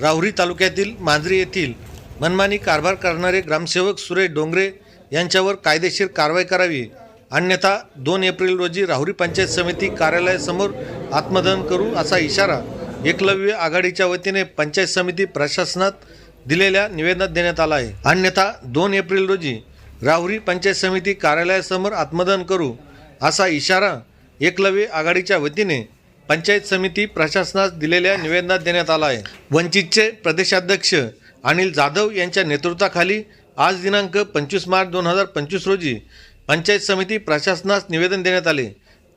राहुरी तालुक्यातील मांजरी येथील मनमानी कारभार करणारे ग्रामसेवक सुरेश डोंगरे यांच्यावर कायदेशीर कारवाई करावी. अन्यथा दोन एप्रिल रोजी राहुरी पंचायत समिती कार्यालयासमोर आत्मदहन करू असा इशारा एकलव्य आघाडीच्या वतीने पंचायत समिती प्रशासनात दिलेल्या निवेदनात देण्यात आला आहे. अन्यथा दोन एप्रिल रोजी राहुरी पंचायत समिती कार्यालयासमोर आत्मदहन करू असा इशारा एकलव्य आघाडीच्या वतीने पंचायत समिती प्रशासनास दिलेल्या निवेदनात देण्यात आला आहे. वंचितचे प्रदेशाध्यक्ष अनिल जाधव यांच्या नेतृत्वाखाली आज दिनांक पंचवीस मार्च दोन हजार पंचवीस रोजी पंचायत समिती प्रशासनास निवेदन देण्यात आले.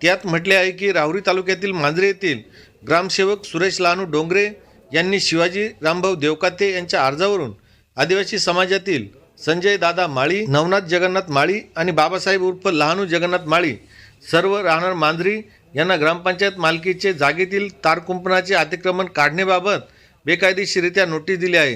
त्यात म्हटले आहे की राहुरी तालुक्यातील मांजरे येथील ग्रामसेवक सुरेश लहानू डोंगरे यांनी शिवाजी रामभाऊ देवकाते यांच्या अर्जावरून आदिवासी समाजातील संजय दादा माळी नवनाथ जगन्नाथ माळी आणि बाबासाहेब उर्फ लहानू जगन्नाथ माळी सर्व राहणार मांजरी यांना ग्रामपंचायत मालकीचे जागेतील तारकुंपणाचे अतिक्रमण काढण्याबाबत बेकायदेशीरित्या नोटीस दिली आहे.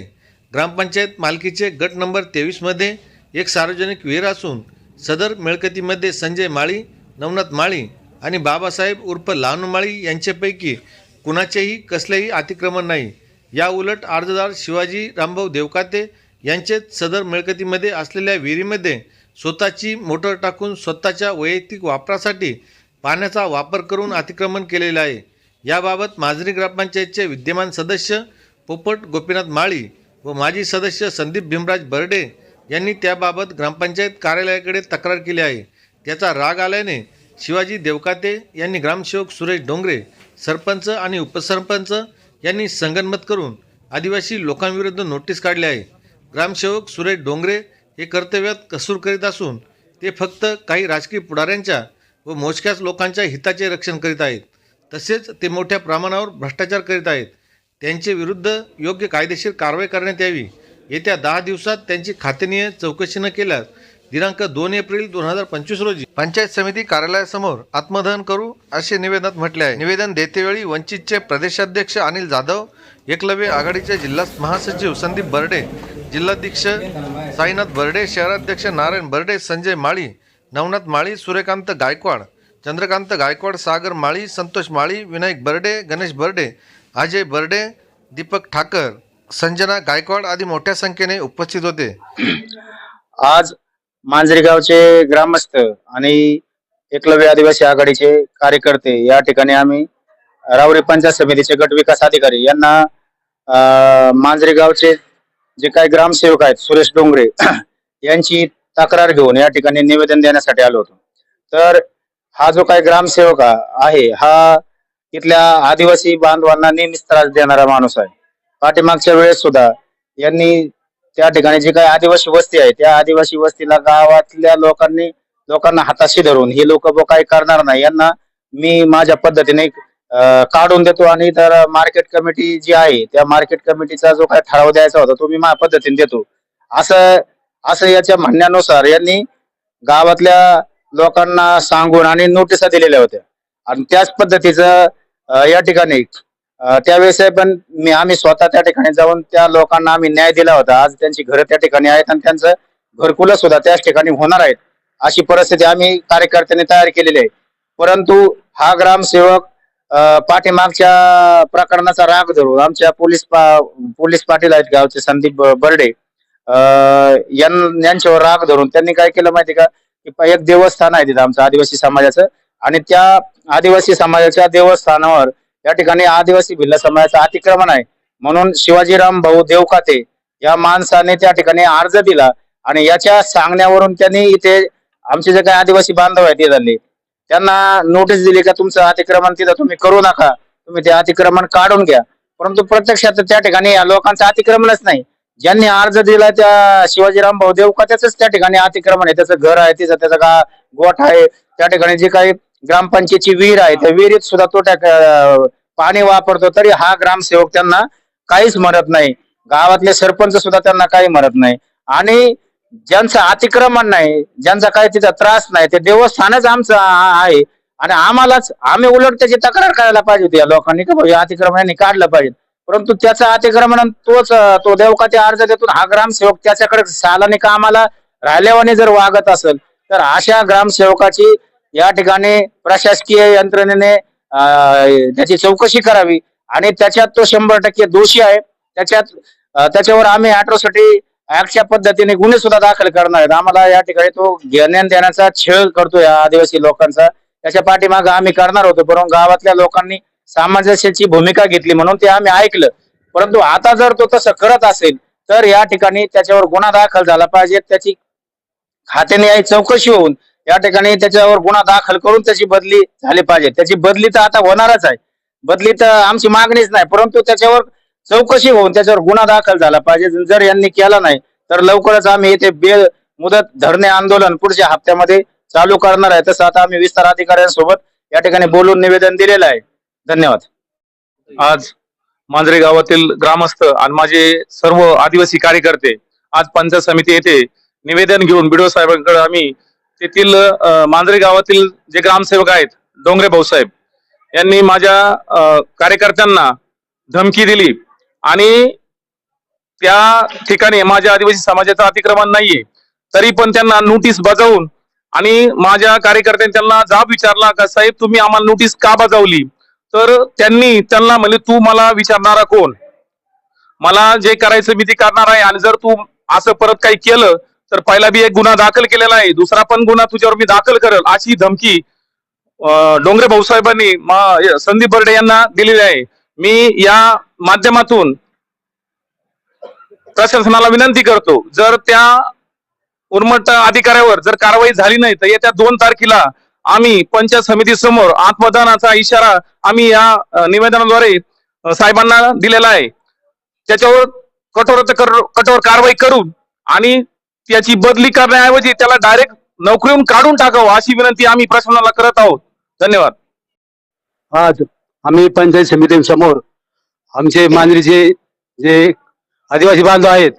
ग्रामपंचायत मालकीचे गट नंबर तेवीसमध्ये एक सार्वजनिक विहीर असून सदर मिळकतीमध्ये संजय माळी नवनाथ माळी आणि बाबासाहेब उर्फ लहानू माळी यांच्यापैकी कुणाचेही कसलेही अतिक्रमण नाही. या उलट अर्जदार शिवाजी रामभाऊ देवकाते यांचेच सदर मिळकतीमध्ये असलेल्या विहिरीमध्ये स्वतःची मोटर टाकून स्वतःच्या वैयक्तिक वापरासाठी पाण्याचा वापर करून अतिक्रमण केलेलं आहे. याबाबत माजरी ग्रामपंचायतचे विद्यमान सदस्य पोपट गोपीनाथ माळी व माजी सदस्य संदीप भीमराज बर्डे यांनी त्याबाबत ग्रामपंचायत कार्यालयाकडे तक्रार केली आहे. त्याचा राग आल्याने शिवाजी देवकाते यांनी ग्रामसेवक सुरेश डोंगरे सरपंच आणि उपसरपंच यांनी संगनमत करून आदिवासी लोकांविरुद्ध नोटीस काढली आहे. ग्रामसेवक सुरेश डोंगरे हे कर्तव्यात कसूर करीत असून ते फक्त काही राजकीय पुढाऱ्यांच्या व मोजक्याच लोकांच्या हिताचे रक्षण करीत आहेत. तसेच ते मोठ्या प्रमाणावर भ्रष्टाचार करीत आहेत. त्यांचे विरुद्ध योग्य कायदेशीर कारवाई करण्यात यावी. येत्या दहा दिवसात त्यांची खातेनीय चौकशी न केल्यास दिनांक दोन एप्रिल दोन हजार पंचवीस रोजी पंचायत समिती कार्यालयासमोर आत्मदहन करू असे निवेदनात म्हटले आहे. निवेदन देतेवेळी वंचितचे प्रदेशाध्यक्ष अनिल जाधव एकलव्य आघाडीचे जिल्हा महासचिव संदीप बर्डे जिल्हाध्यक्ष साईनाथ बर्डे शहराध्यक्ष नारायण बर्डे संजय माळी नवनाथ माळी सूर्यकांत गायकवाड चंद्रकांत गायकवाड सागर माळी संतोष माळी विनायक बर्डे गणेश बर्डे अजय बर्डे दीपक ठाकर संजना गायकवाड आदी मोठ्या संख्येने उपस्थित होते. आज मांजरी गावचे ग्रामस्थ आणि एकलव्य आदिवासी आघाडीचे कार्यकर्ते या ठिकाणी आम्ही रावरी पंचायत समितीचे गट विकास अधिकारी यांना अं, गावचे जे काही ग्रामसेवक आहेत सुरेश डोंगरे यांची तक्रार घेऊन या ठिकाणी निवेदन देण्यासाठी आलो होतो. तर हा जो काही ग्रामसेवक आहे हा तिथल्या आदिवासी बांधवांना नेहमीच त्रास देणारा माणूस आहे. पाठीमागच्या वेळेस सुद्धा यांनी त्या ठिकाणी जी काही आदिवासी वस्ती आहे त्या आदिवासी वस्तीला गावातल्या लोकांनी लोकांना हाताशी धरून ही लोक काही करणार नाही यांना मी माझ्या पद्धतीने काढून देतो आणि तर मार्केट कमिटी जी आहे त्या मार्केट कमिटीचा जो काही ठराव द्यायचा होता तो मी माझ्या पद्धतीने देतो. असं असं याच्या म्हणण्यानुसार यांनी गावातल्या लोकांना सांगून आणि नोटिसा दिलेल्या होत्या. आणि त्याच पद्धतीचं या ठिकाणी त्यावेळेस पण मी आम्ही स्वतः त्या ठिकाणी जाऊन त्या लोकांना आम्ही न्याय दिला होता. आज त्यांची घरं त्या ठिकाणी आहेत आणि त्यांचं घरकुल सुद्धा त्याच ठिकाणी होणार आहेत. अशी परिस्थिती आम्ही कार्यकर्त्यांनी तयार केलेली आहे. परंतु हा ग्रामसेवक पाठीमागच्या प्रकरणाचा राग धरून आमच्या पोलीस पा- पोलीस पाटील आहेत गावचे संदीप बर्डे यांच्यावर राग धरून त्यांनी काय केलं माहिती का? की एक देवस्थान आहे तिथं आमचं आदिवासी समाजाचं आणि त्या आदिवासी समाजाच्या देवस्थानावर या ठिकाणी आदिवासी भिल्ल समाजाचं अतिक्रमण आहे. म्हणून शिवाजीराम भाऊ देवकाते या माणसाने त्या ठिकाणी अर्ज दिला आणि याच्या सांगण्यावरून त्यांनी इथे आमचे जे काही आदिवासी बांधव आहेत तिथले त्यांना नोटीस दिली का तुमचं अतिक्रमण तिथं तुम्ही करू नका. तुम्ही ते अतिक्रमण काढून घ्या. परंतु प्रत्यक्षात त्या ठिकाणी या लोकांचं अतिक्रमणच नाही. ज्यांनी अर्ज दिला त्या शिवाजीराम भाऊ देवकात्याच त्या ठिकाणी अतिक्रमण आहे. त्याचं घर आहे तिचं त्याचा गा गोठ आहे. त्या ठिकाणी जी काही ग्रामपंचायतची विहीर आहे त्या विहिरीत सुद्धा तो त्या पाणी वापरतो तरी हा ग्रामसेवक त्यांना काहीच म्हणत नाही. गावातले सरपंच सुद्धा त्यांना काही म्हणत नाही. आणि ज्यांचं अतिक्रमण नाही ज्यांचा काही तिचा त्रास नाही ते देवस्थानच आमचं आहे. आणि आम्हालाच आम्ही उलट त्याची तक्रार करायला पाहिजे होती या लोकांनी का भाऊ अतिक्रमण काढलं पाहिजे. परंतु त्याचं अतिक्रमण तोच तो देवकाच्या अर्ज देतून हा ग्रामसेवक त्याच्याकडे सालाने कामाला राहिल्यावाने जर वागत असेल तर अशा ग्रामसेवकाची या ठिकाणी प्रशासकीय यंत्रणेने त्याची चौकशी करावी. आणि त्याच्यात तो शंभर टक्के दोषी आहे. त्याच्यात त्याच्यावर आम्ही अॅट्रॉसिटी ऍक्टच्या पद्धतीने गुन्हे सुद्धा दाखल करणार आहेत. आम्हाला या ठिकाणी तो घेण्यान देण्याचा छळ करतो या आदिवासी लोकांचा. त्याच्या पाठीमागे आम्ही करणार होतो. परंतु गावातल्या लोकांनी सामंजस्याची भूमिका घेतली म्हणून ते आम्ही ऐकलं. परंतु आता जर तो तसं करत असेल तर या ठिकाणी त्याच्यावर गुन्हा दाखल झाला पाहिजे. त्याची खात्याने चौकशी होऊन या ठिकाणी त्याच्यावर गुन्हा दाखल करून त्याची बदली झाली पाहिजे. त्याची बदली तर आता होणारच आहे. बदली तर आमची मागणीच नाही परंतु त्याच्यावर चौकशी होऊन त्याच्यावर गुन्हा दाखल झाला पाहिजे. जर यांनी केला नाही तर लवकरच आम्ही इथे बेल मुदत धरणे आंदोलन पुढच्या हप्त्यामध्ये चालू करणार आहे. तसं आता आम्ही विस्तार अधिकाऱ्यांसोबत या ठिकाणी बोलून निवेदन दिलेलं आहे. धन्यवाद. आज मांजरे गावातील ग्रामस्थ आणि माझे सर्व आदिवासी कार्यकर्ते आज पंचायत समिती येथे निवेदन घेऊन बिडो साहेबांकडे आम्ही तेथील मांजरे गावातील जे ग्रामसेवक आहेत डोंगरे भाऊसाहेब यांनी माझ्या कार्यकर्त्यांना धमकी दिली आणि त्या ठिकाणी माझ्या आदिवासी समाजाचं अतिक्रमण नाहीये तरी पण त्यांना नोटीस बजावून आणि माझ्या कार्यकर्त्यांनी त्यांना जाब विचारला का साहेब तुम्ही आम्हाला नोटीस का बजावली? तर त्यांनी त्यांना म्हणजे तू मला विचारणारा कोण? मला जे करायचं मी ते करणार आहे. आणि जर तू असं परत काही केलं तर पहिला बी एक गुन्हा दाखल केलेला आहे. दुसरा पण गुन्हा तुझ्यावर मी दाखल करेल. अशी धमकी डोंगरे भाऊसाहेबांनी संदीप बर्डे यांना दिलेली आहे. मी या माध्यमातून प्रशासनाला विनंती करतो जर त्या उर्मट अधिकाऱ्यावर जर कारवाई झाली नाही तर येत्या दोन तारखेला आम्ही पंचायत समिती समोर आत्मदानाचा इशारा आम्ही या निवेदनाद्वारे साहेबांना दिलेला आहे. त्याच्यावर कठोर कठोर कारवाई करून आणि त्याची बदली करण्याऐवजी त्याला डायरेक्ट नोकरीहून काढून टाकावं अशी विनंती आम्ही प्रशासनाला करत आहोत. धन्यवाद. आज आम्ही पंचायत समितीसमोर आमचे मांजरीचे जे आदिवासी बांधव आहेत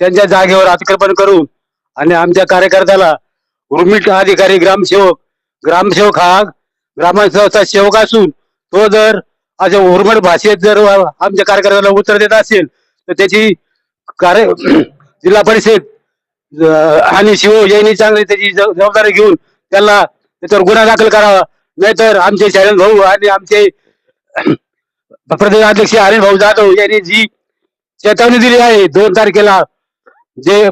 त्यांच्या जागेवर अतिक्रमण करून आणि आमच्या कार्यकर्त्याला उर्मिट अधिकारी ग्रामसेवक ग्रामसेवक हा ग्रामसेवकचा सेवक असून तो जर अशा उर्मट भाषेत जर आमच्या कार्यकर्त्याला उत्तर देत असेल तर त्याची कार्य जिल्हा परिषद आणि शिव यांनी चांगली त्याची जबाबदारी घेऊन त्याला त्याच्यावर गुन्हा दाखल करावा. नाहीतर आमचे शरण भाऊ आणि आमचे प्रदेश अध्यक्ष भाऊ जाधव यांनी जी चेतावणी दिली आहे दोन तारखेला जे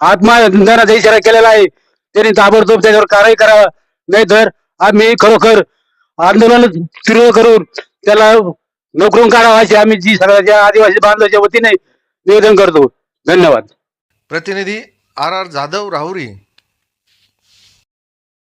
आत्मदानाचा इशारा केलेला आहे त्यांनी ताबडतोब त्याच्यावर कारवाई करावा. नाही तर आम्ही खरोखर आंदोलन तीव्र करून त्याला नोकरून काढावा अशी आम्ही जी सगळ्याच्या आदिवासी बांधवाच्या वतीने निवेदन करतो. धन्यवाद. प्रतिनिधी आर आर जाधव राहुरी.